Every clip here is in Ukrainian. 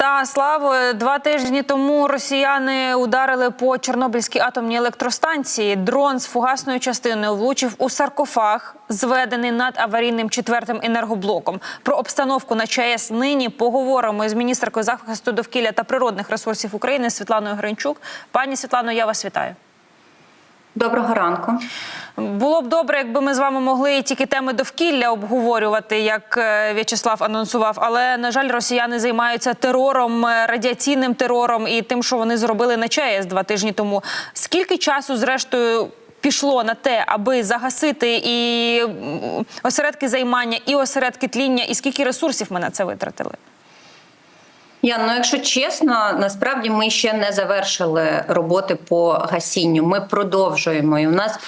Та слава два тижні тому росіяни ударили по Чорнобильській атомній електростанції. Дрон з фугасною частиною влучив у саркофаг, зведений над аварійним четвертим енергоблоком. Про обстановку на ЧАЕС нині поговоримо з міністеркою захисту довкілля та природних ресурсів України Світланою Гринчук. Пані Світлано, я вас вітаю. Доброго ранку. Було б добре, якби ми з вами могли тільки теми довкілля обговорювати, як е, В'ячеслав анонсував. Але на жаль, росіяни займаються терором, е, радіаційним терором і тим, що вони зробили на ЧАЕС два тижні тому. Скільки часу, зрештою, пішло на те, аби загасити і осередки займання, і осередки тління, і скільки ресурсів ми на це витратили? Ян, ну якщо чесно, насправді ми ще не завершили роботи по гасінню. Ми продовжуємо. І у нас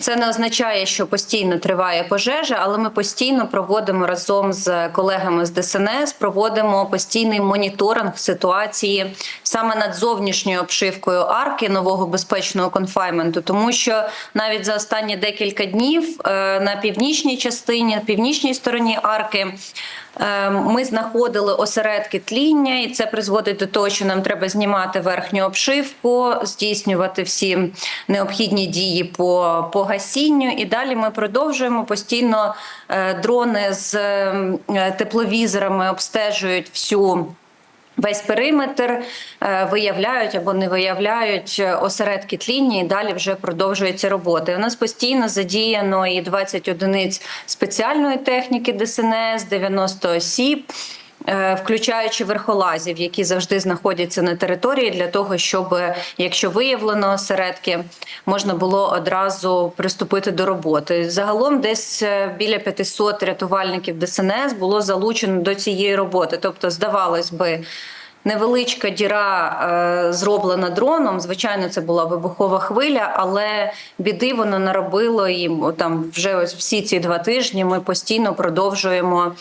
це не означає, що постійно триває пожежа, але ми постійно проводимо разом з колегами з ДСНС, проводимо постійний моніторинг ситуації саме над зовнішньою обшивкою арки нового безпечного конфайменту, тому що навіть за останні декілька днів е, на північній частині, північній стороні арки. Е, Ми знаходили осередки тління, і це призводить до того, що нам треба знімати верхню обшивку, здійснювати всі необхідні дії по, по гасінню. І далі ми продовжуємо постійно е, дрони з е, тепловізорами обстежують всю. Весь периметр е, виявляють або не виявляють осередки тління, і далі вже продовжується робота. І у нас постійно задіяно і 20 одиниць спеціальної техніки ДСНС, 90 осіб. Е, Включаючи верхолазів, які завжди знаходяться на території, для того, щоб якщо виявлено осередки, можна було одразу приступити до роботи. Загалом, десь е, біля 500 рятувальників ДСНС було залучено до цієї роботи. Тобто, здавалось би, невеличка діра е, зроблена дроном. Звичайно, це була вибухова хвиля, але біди воно наробило і там вже ось всі ці два тижні ми постійно продовжуємо.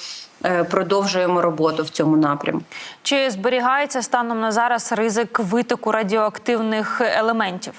Е, Продовжуємо роботу в цьому напрямку. Чи зберігається станом на зараз ризик витоку радіоактивних елементів?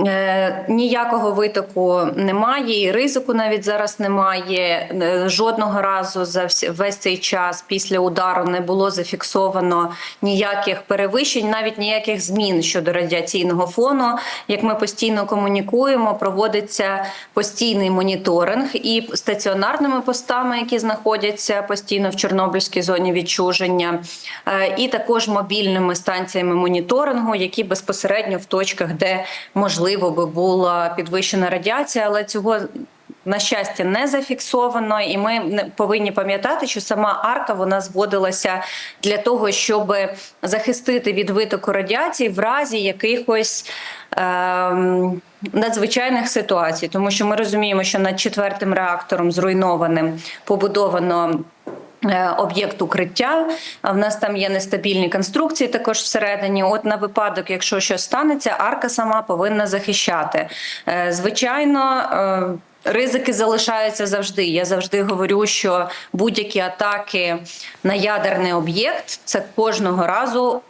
Е, Ніякого витоку немає, і ризику навіть зараз немає. Е, Жодного разу за весь цей час після удару не було зафіксовано ніяких перевищень, навіть ніяких змін щодо радіаційного фону. Як ми постійно комунікуємо, проводиться постійний моніторинг і стаціонарними постами, які знаходяться постійно в Чорнобильській зоні відчуження, е, і також мобільними станціями моніторингу, які безпосередньо в точках, де можливо би була підвищена радіація, але цього. На щастя, не зафіксовано, і ми повинні пам'ятати, що сама арка вона зводилася для того, щоб захистити від витоку радіації в разі якихось ем, надзвичайних ситуацій, тому що ми розуміємо, що над четвертим реактором зруйнованим побудовано. Е, Об'єкт укриття, в нас там є нестабільні конструкції також всередині. От на випадок, якщо щось станеться, арка сама повинна захищати. Е, Звичайно. е, Ризики залишаються завжди. Я завжди говорю, що будь-які атаки на ядерний об'єкт це кожного разу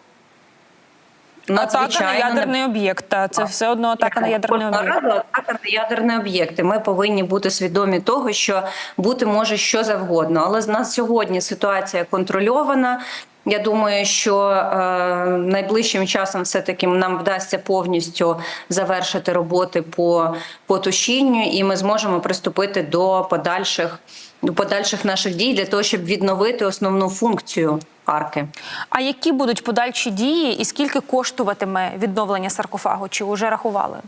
Атака на ядерний об'єкт. Це все одно атака на ядерний об'єкт. атака на ядерні об'єкти. Ми повинні бути свідомі того, що бути може що завгодно. Але з нас сьогодні ситуація контрольована. Я думаю, що е, найближчим часом все таки нам вдасться повністю завершити роботи по, по тушінню, і ми зможемо приступити до подальших до подальших наших дій для того, щоб відновити основну функцію арки. А які будуть подальші дії, і скільки коштуватиме відновлення саркофагу? Чи вже рахували?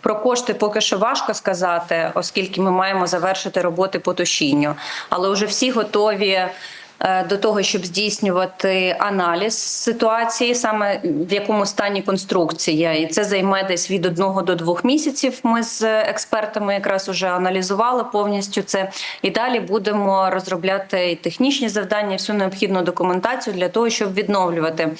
Про кошти поки що важко сказати, оскільки ми маємо завершити роботи по тушінню. Але вже всі готові до того, щоб здійснювати аналіз ситуації, саме в якому стані конструкція, і це займе десь від одного до двох місяців. Ми з експертами якраз уже аналізували повністю це. І далі будемо розробляти і технічні завдання, і всю необхідну документацію для того, щоб відновлювати.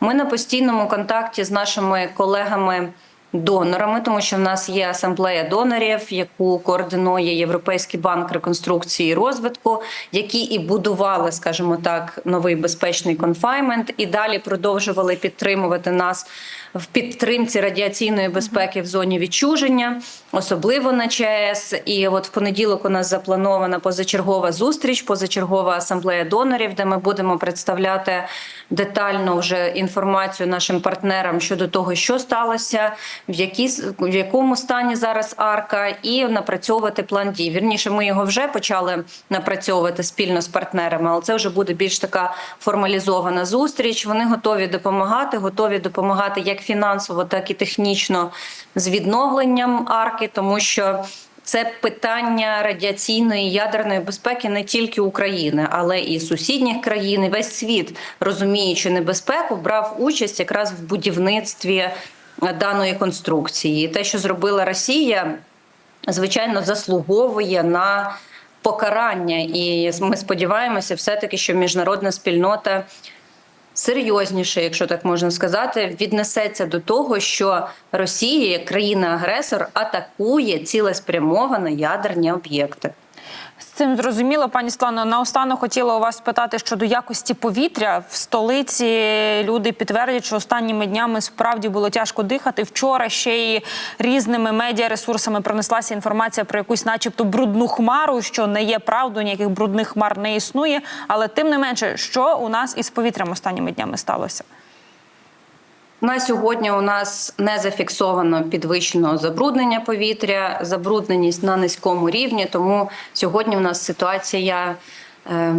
Ми на постійному контакті з нашими колегами донорами, тому що в нас є асамблея донорів, яку координує Європейський банк реконструкції і розвитку, які і будували, скажімо так, новий безпечний конфаймент, і далі продовжували підтримувати нас в підтримці радіаційної безпеки в зоні відчуження, особливо на ЧАЕС. І от в понеділок у нас запланована позачергова зустріч, позачергова асамблея донорів, де ми будемо представляти детально вже інформацію нашим партнерам щодо того, що сталося, в, які, в якому стані зараз арка, і напрацьовувати план дій. Вірніше, ми його вже почали напрацьовувати спільно з партнерами, але це вже буде більш така формалізована зустріч. Вони готові допомагати, готові допомагати як фінансово, так і технічно з відновленням арки, тому що. Це питання радіаційної ядерної безпеки не тільки України, але і сусідніх країн. І весь світ, розуміючи небезпеку, брав участь якраз в будівництві даної конструкції. І те, що зробила Росія, звичайно, заслуговує на покарання. І ми сподіваємося, все-таки, що міжнародна спільнота серйозніше, якщо так можна сказати, віднесеться до того, що Росія, як країна-агресор, атакує цілеспрямовано ядерні об'єкти. З цим зрозуміло, пані Слано. Наостанок хотіла у вас спитати щодо якості повітря в столиці. Люди підтвердять, що останніми днями справді було тяжко дихати. Вчора ще й різними медіаресурсами пронеслася інформація про якусь, начебто, брудну хмару, що не є правдою, ніяких брудних хмар не існує. Але тим не менше, що у нас із повітрям останніми днями сталося? На сьогодні у нас не зафіксовано підвищеного забруднення повітря, забрудненість на низькому рівні. Тому сьогодні у нас ситуація е,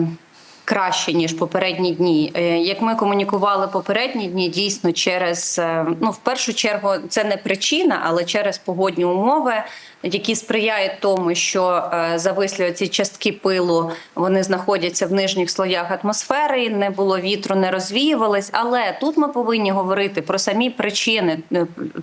краще ніж попередні дні. Е, як ми комунікували попередні дні, дійсно через е, ну в першу чергу це не причина, але через погодні умови, які сприяють тому, що е, завислі ці частки пилу вони знаходяться в нижніх слоях атмосфери. Не було вітру, не розвіювались. Але тут ми повинні говорити про самі причини.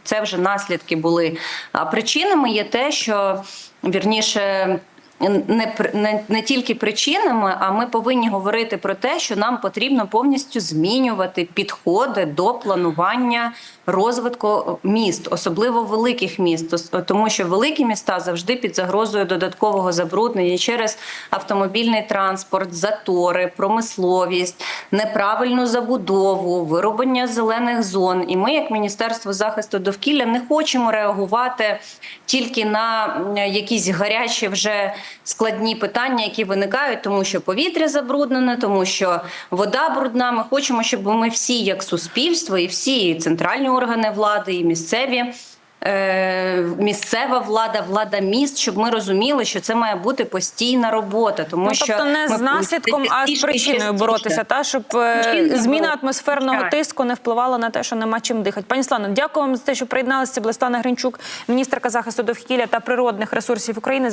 Це вже наслідки були. А причинами є те, що вірніше. Не, не, не тільки причинами, а ми повинні говорити про те, що нам потрібно повністю змінювати підходи до планування розвитку міст, особливо великих міст, тому що великі міста завжди під загрозою додаткового забруднення через автомобільний транспорт, затори, промисловість, неправильну забудову, вироблення зелених зон. І ми, як Міністерство захисту довкілля, не хочемо реагувати тільки на якісь гарячі вже складні питання, які виникають, тому що повітря забруднене, тому що вода брудна. Ми хочемо, щоб ми всі, як суспільство, і всі і центральні органи влади, і місцеві. е, Місцева влада, влада міст, щоб ми розуміли, що це має бути постійна робота, тому Ну, що тобто не ми з наслідком, а з причиною боротися, та щоб е, Причиною зміна боротися, атмосферного так. тиску не впливала на те, що нема чим дихати. Пані Слано, дякую вам за те, що приєдналися. Це Блестана Гринчук, міністерка захисту довкілля та природних ресурсів України.